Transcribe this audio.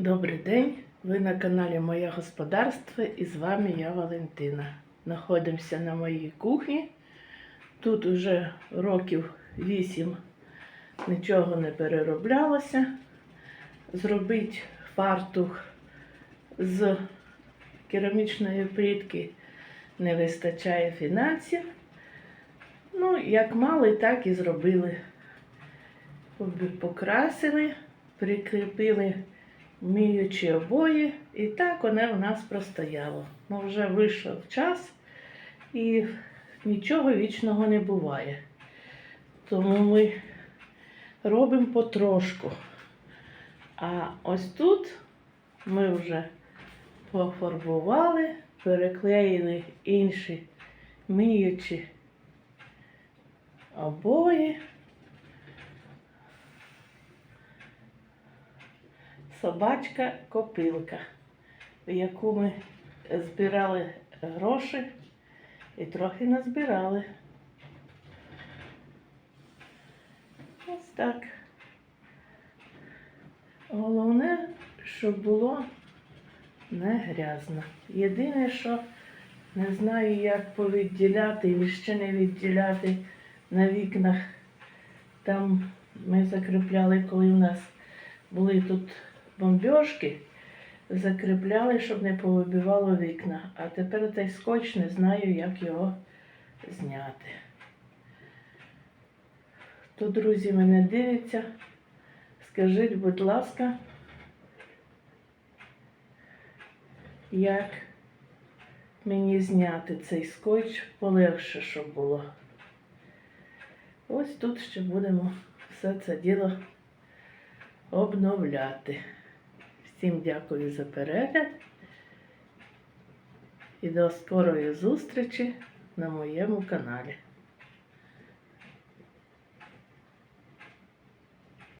Добрий день! Ви на каналі Моє Господарство і з вами я Валентина. Знаходимося на моїй кухні. Тут уже років 8 нічого не перероблялося. Зробити фартух з керамічної плитки не вистачає фінансів. Ну, як мали, так і зробили. Покрасили, прикріпили міючі обої, і так воно в нас простояло. Ну, вже вийшов час і нічого вічного не буває. Тому ми робимо потрошку. А ось тут ми вже пофарбували, переклеїли інші міючі обої. Собачка копилка, в яку ми збирали гроші і трохи назбирали. Ось так. Головне, щоб було не грязно. Єдине, що не знаю, як повідділяти і ще не відділяти на вікнах. Там ми закріпляли, коли в нас були тут бомбьошки, закріпляли, щоб не повибивало вікна. А тепер цей скотч не знаю, як його зняти. Хто, друзі, мене дивиться, скажіть, будь ласка, як мені зняти цей скотч полегше, щоб було. Ось тут ще будемо все це діло обновляти. Всім дякую за перегляд і до скорої зустрічі на моєму каналі.